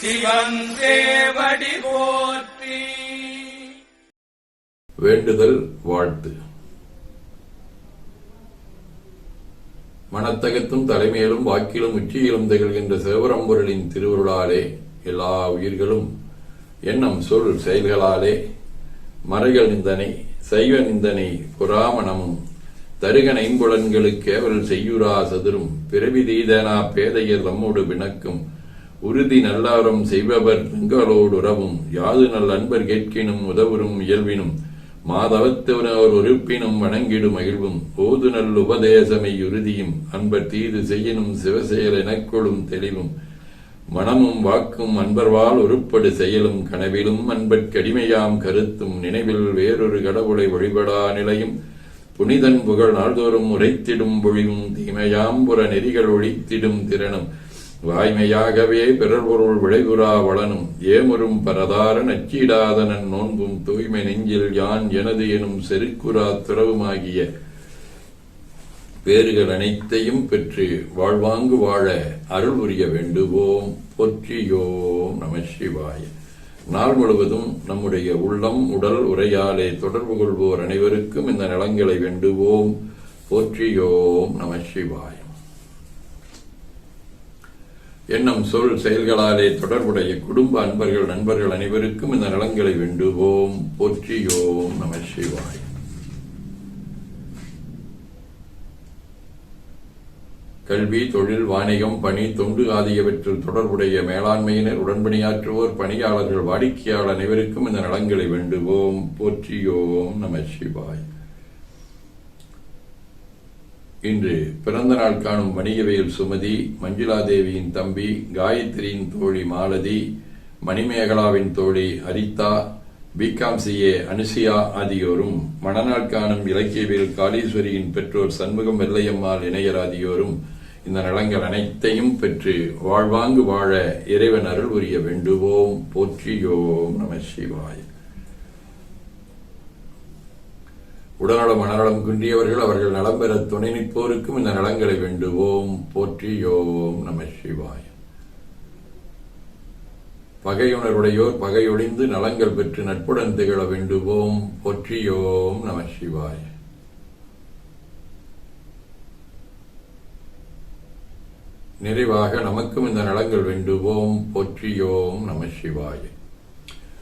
சிவன் போற்றி. வேண்டுதல் வாழ்த்து. மனத்தகத்தும் தலைமையிலும் வாக்கிலும் உச்சியிலும் திகழ்கின்ற சிவபரம்பொருளின் திருவருளாலே எல்லா உயிர்களும் எண்ணம் சொல் செயல்களாலே மறைகள் நிந்தனை சைவ நிந்தனை புறாமணமும் தருகன் ஐம்புலன்களுக்கு செய்யுரா சதுரும். பிறவி தீதனா பேதையர் தம்மோடு விணக்கும் உறுதி நல்லாரும் செய்பவர் திங்களோடு உறவும். யாது நல் அன்பர் கேட்கினும் உதவரும் இயல்பினும். மாதவத்தவர் உறுப்பினும் வணங்கிடும் மகிழ்வும். ஓது நல் உபதேசமை உறுதியும் அன்பர் தீது செய்யினும் சிவசெயல் எனக்கொழும் தெளிவும். மனமும் வாக்கும் அன்பர்வால் உருப்படு செயலும் கனவிலும் அன்பற்கடிமையாம் கருத்தும் நினைவில் வேறொரு கடவுளை வழிபடா நிலையும். புனிதன் புகழ் நாள்தோறும் உரைத்திடும் பொழிவும் தீமையாம்புற நெறிகள் ஒழித்திடும் திறனும். வாய்மையாகவே பிறர் பொருள் விளைவுறா வளனும் ஏமுறும் பரதார நச்சீடாதனன் நோன்பும் தூய்மை நெஞ்சில் யான் எனது எனும் செருக்குறா துறவுமாகிய பேறுகள் அனைத்தையும் பெற்று வாழ்வாங்கு வாழ அருள் புரிய வேண்டுவோம். பொற்றியோம் நம சிவாய. நாள் முழுவதும் நம்முடைய உள்ளம் உடல் உரையாலே தொடர்பு கொள்வோர் அனைவருக்கும் இந்த நலங்களை வேண்டுவோம். போற்றியோம் நம சிவாயம் எண்ணம் சொல் செயல்களாலே தொடர்புடைய குடும்ப அன்பர்கள் நண்பர்கள் அனைவருக்கும் இந்த நலன்களை வேண்டுவோம். போற்றியோம் நம சிவாய். கல்வி தொழில் வாணிகம் பணி தொண்டு ஆகியவற்றில் தொடர்புடைய மேலாண்மையினர் உடன்பணியாற்றுவோர் பணியாளர்கள் வாடிக்கையாளர் அனைவருக்கும் இந்த நலன்களை வேண்டுவோம். போற்றியோம் நம சிவாய். இன்று பிறந்த நாள் காணும் வணிகவியல் சுமதி மஞ்சுளாதேவியின் தம்பி காயத்ரியின் தோழி மாலதி மணிமேகலாவின் தோழி ஹரிதா பிகாம் சிஏ அனுசியா ஆகியோரும் மணநாள் காணும் இலக்கியவியல் காளீஸ்வரியின் பெற்றோர் சண்முகம் வெள்ளையம்மாள் இணையர் ஆகியோரும் இந்த நலங்கள் அனைத்தையும் பெற்று வாழ்வாங்கு வாழ இறைவன் அருள் உரிய வேண்டுவோம். போற்றியோம் நம சிவாய். உடல்நலம் மனநலம் குன்றியவர்கள் அவர்கள் நலம் பெற துணை நிற்போருக்கும் இந்த நலங்களை வேண்டுவோம். போற்றியோம் நம சிவாய். பகையுணர்வுடையோர் பகையொழிந்து நலங்கள் பெற்று நட்புடன் திகழ வேண்டுவோம். போற்றியோம் நம சிவாய். நிறைவாக நமக்கும் இந்த நலங்கள் வேண்டுவோம். போற்றியோம் நம சிவாய.